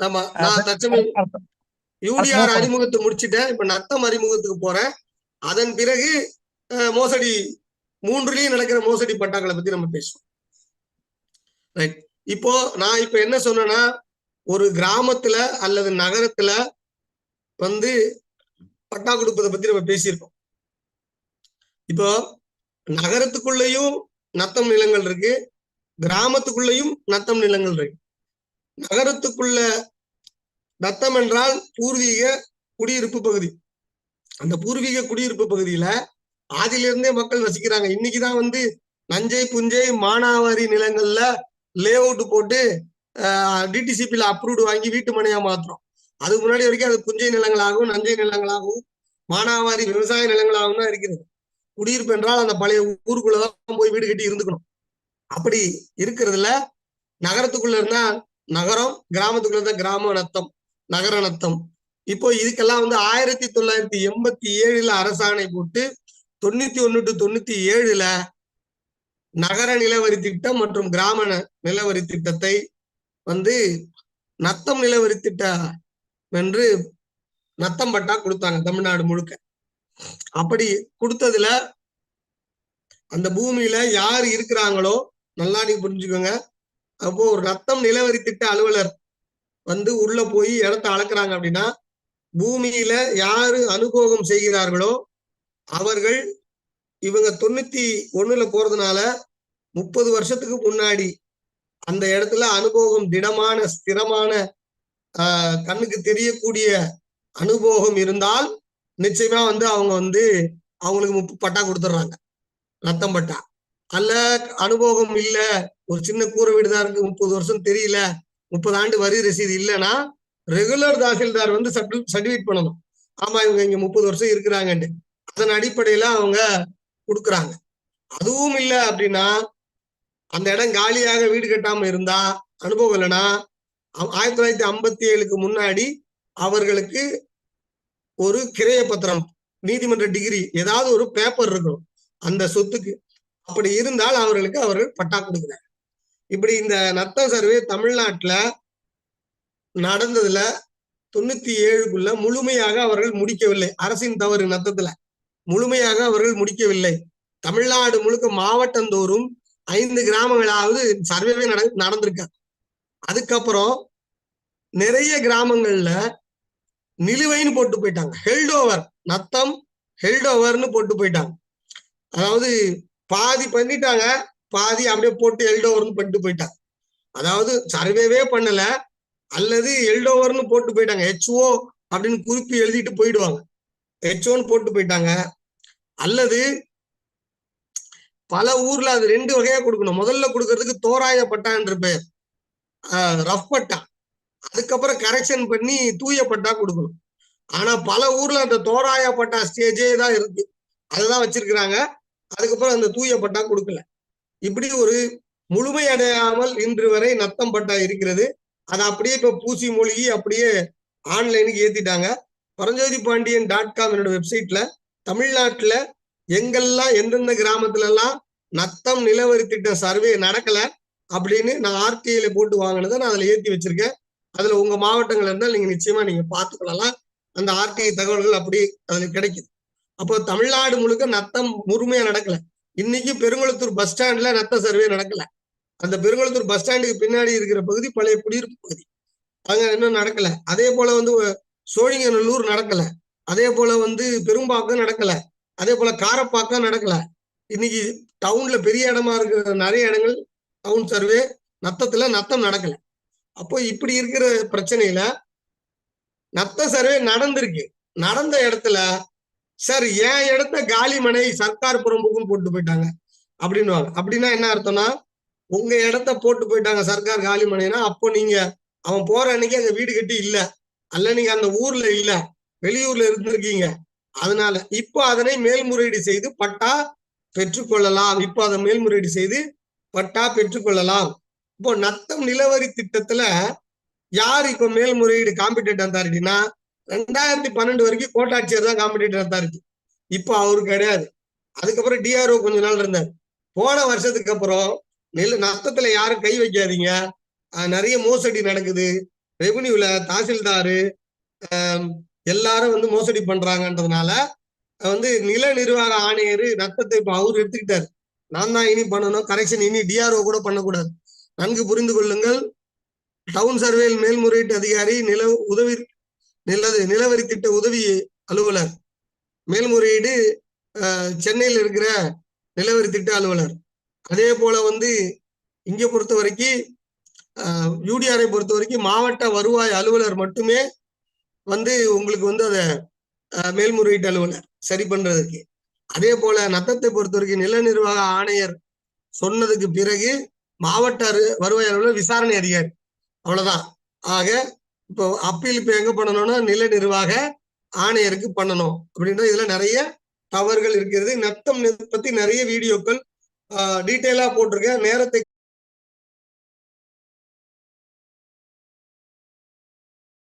ஆமா நான் தச்சமயம் யூடிஆர் அறிமுகத்தை முடிச்சிட்டேன். இப்ப நத்தம் அறிமுகத்துக்கு போறேன். அதன் பிறகு மோசடி மூன்றுலயும் நடக்கிற மோசடி பட்டாக்களை பத்தி நம்ம பேசுவோம். ரைட் இப்போ நான் இப்ப என்ன சொன்னேன்னா ஒரு கிராமத்துல அல்லது நகரத்துல வந்து பட்டா கொடுப்பதை பத்தி நம்ம பேசியிருக்கோம். இப்போ நகரத்துக்குள்ளேயும் நத்தம் நிலங்கள் இருக்கு கிராமத்துக்குள்ளேயும் நத்தம் நிலங்கள் இருக்கு. நகரத்துக்குள்ள நத்தம் என்றால் பூர்வீக குடியிருப்பு பகுதி. அந்த பூர்வீக குடியிருப்பு பகுதியில ஆதிலிருந்தே மக்கள் வசிக்கிறாங்க. இன்னைக்குதான் வந்து நஞ்சை புஞ்சை மானாவாரி நிலங்கள்ல லே அவுட் போட்டு டிடிசிபில அப்ரூவ்டு வாங்கி வீட்டு மனையா மாத்துறோம். அதுக்கு முன்னாடி வரைக்கும் அது புஞ்சை நிலங்களாகவும் நஞ்சை நிலங்களாகவும் மானாவாரி விவசாய நிலங்களாகவும் தான் இருக்கிறது. குடியிருப்பு என்றால் அந்த பழைய ஊருக்குள்ளதான் போய் வீடு கட்டி இருந்துக்கணும். அப்படி இருக்கிறதுல நகரத்துக்குள்ள இருந்தா நகரம் கிராமத்துக்குள்ள தான் கிராம நத்தம் நகர நத்தம். இப்போ இதுக்கெல்லாம் வந்து ஆயிரத்தி தொள்ளாயிரத்தி எண்பத்தி ஏழுல அரசாணை போட்டு தொண்ணூத்தி ஒன்னு டு தொண்ணூத்தி ஏழுல நகர நிலவரி திட்டம் மற்றும் கிராம நிலவரி திட்டத்தை வந்து நத்தம் நிலவரி திட்டம் என்று நத்தம் பட்டா கொடுத்தாங்க தமிழ்நாடு முழுக்க. அப்படி கொடுத்ததுல அந்த பூமியில யார் இருக்கிறாங்களோ நல்லா நீங்க புரிஞ்சுக்கோங்க. அப்போ ஒரு ரத்தம் நிலவரி திட்ட அலுவலர் வந்து உள்ள போய் இடத்த அளக்குறாங்க அப்படின்னா பூமியில யாரு அனுபவம் செய்கிறார்களோ அவர்கள் இவங்க தொண்ணூத்தி ஒண்ணுல போறதுனால முப்பது வருஷத்துக்கு முன்னாடி அந்த இடத்துல அனுபவம் திடமான ஸ்திரமான கண்ணுக்கு தெரியக்கூடிய அனுபவம் இருந்தால் நிச்சயமா வந்து அவங்க வந்து அவங்களுக்கு முப்பு பட்டா கொடுத்துட்றாங்க ரத்தம் பட்டா. அல்ல அனுபவம் இல்லை ஒரு சின்ன கூரை வீடு தான் இருக்கு. முப்பது வருஷம் தெரியல. முப்பது ஆண்டு வரி ரசீது இல்லைன்னா ரெகுலர் தாசில்தார் வந்து சர்டிஃபிகேட் பண்ணணும். ஆமா இவங்க இங்க முப்பது வருஷம் இருக்கிறாங்கன்னு அதன் அடிப்படையில அவங்க கொடுக்குறாங்க. அதுவும் இல்லை அப்படின்னா அந்த இடம் காலியாக வீடு கட்டாம இருந்தா அனுபவம் இல்லைன்னா ஆயிரத்தி தொள்ளாயிரத்தி ஐம்பத்தி ஏழுக்கு முன்னாடி அவர்களுக்கு ஒரு கிரைய பத்திரம் நீதிமன்ற டிகிரி ஏதாவது ஒரு பேப்பர் இருக்கணும். அந்த சொத்துக்கு. அப்படி இருந்தால் அவர்களுக்கு அவர்கள் பட்டா கொடுக்கிறார் இப்படி இந்த நத்தம் சர்வே தமிழ்நாட்டுல நடந்ததுல தொண்ணூத்தி ஏழுக்குள்ள முழுமையாக அவர்கள் முடிக்கவில்லை. அரசின் தவறு நத்தத்துல. முழுமையாக அவர்கள் முடிக்கவில்லை. தமிழ்நாடு முழுக்க மாவட்டந்தோறும் ஐந்து கிராமங்களாவது சர்வேவே நட நடந்திருக்க. அதுக்கப்புறம் நிறைய கிராமங்கள்ல நிலுவைன்னு போட்டு போயிட்டாங்க. ஹெல்டோவர் நத்தம் ஹெல்டோவர்னு போட்டு போயிட்டாங்க. அதாவது பாதி பண்ணிட்டாங்க. பாதி அப்படியே போட்டு எல்டோவர்னு பண்ணிட்டு போயிட்டாங்க. அதாவது சர்வேவே பண்ணல அல்லது எல்டோவர்னு போட்டு போயிட்டாங்க. ஹெச்ஓ அப்படின்னு குறிப்பு எழுதிட்டு போயிடுவாங்க. ஹெச்ஓன்னு போட்டு போயிட்டாங்க. அல்லது பல ஊர்ல அது ரெண்டு வகையா கொடுக்கணும். முதல்ல கொடுக்கறதுக்கு தோராய பட்டான்ற பேர் பெயர். ரஃப் பட்டா. அதுக்கப்புறம் கரெக்ஷன் பண்ணி தூய பட்டா கொடுக்கணும். ஆனா பல ஊர்ல அந்த தோராய பட்டா ஸ்டேஜே தான் இருக்கு. அதுதான் வச்சிருக்கிறாங்க. அதுக்கப்புறம் அந்த தூய பட்டா கொடுக்கல. இப்படி ஒரு முழுமையடையாமல் இன்று வரை நத்தம் பட்டா இருக்கிறது. அதை அப்படியே இப்ப பூசி மூழ்கி அப்படியே ஆன்லைனுக்கு ஏத்திட்டாங்க. பரஞ்சோதி பாண்டியன் டாட் காம் என்னோட வெப்சைட்ல தமிழ்நாட்டுல எங்கெல்லாம் எந்தெந்த கிராமத்துல எல்லாம் நத்தம் நிலவரி திட்டம் சர்வே நடக்கல அப்படின்னு நான் ஆர்டிஐல போட்டு வாங்கினதை நான் அதுல ஏத்தி வச்சிருக்கேன். அதுல உங்க மாவட்டங்கள் இருந்தால் நீங்க நிச்சயமா நீங்க பார்த்துக்கொள்ளலாம். அந்த ஆர்டிஐ தகவல்கள் அப்படி அதுல கிடைக்குது. அப்போ தமிழ்நாடு முழுக்க நத்தம் முழுமையா நடக்கல. இன்னைக்கு பெருங்குளத்தூர் பஸ் ஸ்டாண்ட்ல நத்த சர்வே நடக்கல. அந்த பெருங்குளத்தூர் பஸ் ஸ்டாண்டுக்கு பின்னாடி இருக்கிற பகுதி பழைய குடியிருப்பு பகுதி. அங்க இன்னும் நடக்கல? அதே போல வந்து சோழிங்கநல்லூர் நடக்கல. அதே போல வந்து பெரும்பாக்கம் நடக்கல. அதே போல காரப்பாக்கம் நடக்கல. இன்னைக்கு டவுன்ல பெரிய இடமா இருக்கிற நிறைய இடங்கள் டவுன் சர்வே நத்தத்துல நத்தம் நடக்கல. அப்போ இப்படி இருக்கிற பிரச்சனையில நத்த சர்வே நடந்திருக்கு. நடந்த இடத்துல சார் என் இடத்த காலிமனை சர்க்கார் புறம்புக்கும் போட்டு போயிட்டாங்க. அப்படின்னுவாங்க. அப்படின்னா என்ன அர்த்தம்னா உங்க இடத்த போட்டு போயிட்டாங்க சர்க்கார் காலிமனைனா அப்போ நீங்க அவன் போற அன்னைக்கு அங்க வீடு கட்டி இல்ல. அல்ல நீங்க அந்த ஊர்ல இல்ல. வெளியூர்ல இருந்திருக்கீங்க. அதனால இப்போ அதனை மேல்முறையீடு செய்து பட்டா பெற்றுக்கொள்ளலாம். இப்போ அதை மேல்முறையீடு செய்து பட்டா பெற்றுக்கொள்ளலாம். இப்போ நத்தம் நிலவரி திட்டத்துல யார் இப்ப மேல்முறையீடு காம்படிட்டிவ் அத்தாரிட்டினா ரெண்டாயிரத்தி பன்னெண்டு வரைக்கும் கோட்டாட்சியர் தான் காம்படிட்டரா தான் இருக்கு. இப்போ அவரு கிடையாது. அதுக்கப்புறம் டிஆர்ஓ கொஞ்ச நாள் இருந்தார். போன வருஷத்துக்கு அப்புறம் நெல் நஷ்டத்துல யாரும் கை வைக்காதீங்க. நிறைய மோசடி நடக்குது. ரெவன்யூல தாசில்தாரு எல்லாரும் வந்து மோசடி பண்றாங்கன்றதுனால வந்து நில நிர்வாக ஆணையர் நத்தத்தை இப்ப அவர் எடுத்துக்கிட்டாரு. நான் தான் இனி பண்ணணும். கரெக்ஷன் இனி டிஆர்ஓ கூட பண்ணக்கூடாது. நன்கு புரிந்து கொள்ளுங்கள். டவுன் சர்வேல் மேல்முறையீட்டு அதிகாரி நில உதவி நிலது நிலவரி திட்ட உதவி அலுவலர். மேல்முறையீடு சென்னையில் இருக்கிற நிலவரி திட்ட அலுவலர். அதே போல வந்து இங்கே பொறுத்த வரைக்கும் யூடிஆரை பொறுத்த வரைக்கும் மாவட்ட வருவாய் அலுவலர் மட்டுமே வந்து உங்களுக்கு வந்து அதை மேல்முறையீட்டு அலுவலர் சரி பண்றதுக்கு. அதே போல நத்தத்தை பொறுத்த வரைக்கும் நில நிர்வாக ஆணையர் சொன்னதுக்கு பிறகு மாவட்ட வருவாய் அலுவலர் விசாரணை அதிகாரி. அவ்வளவுதான். ஆக இப்போ அப்பீல் இப்ப எங்க பண்ணணும்னா நில நிர்வாக ஆணையருக்கு பண்ணணும். அப்படின்ற இதுல நிறைய தவறுகள் இருக்கிறது. நத்தம் பத்தி நிறைய வீடியோக்கள் டீட்டெயிலா போட்டிருக்கேன். நேரத்தை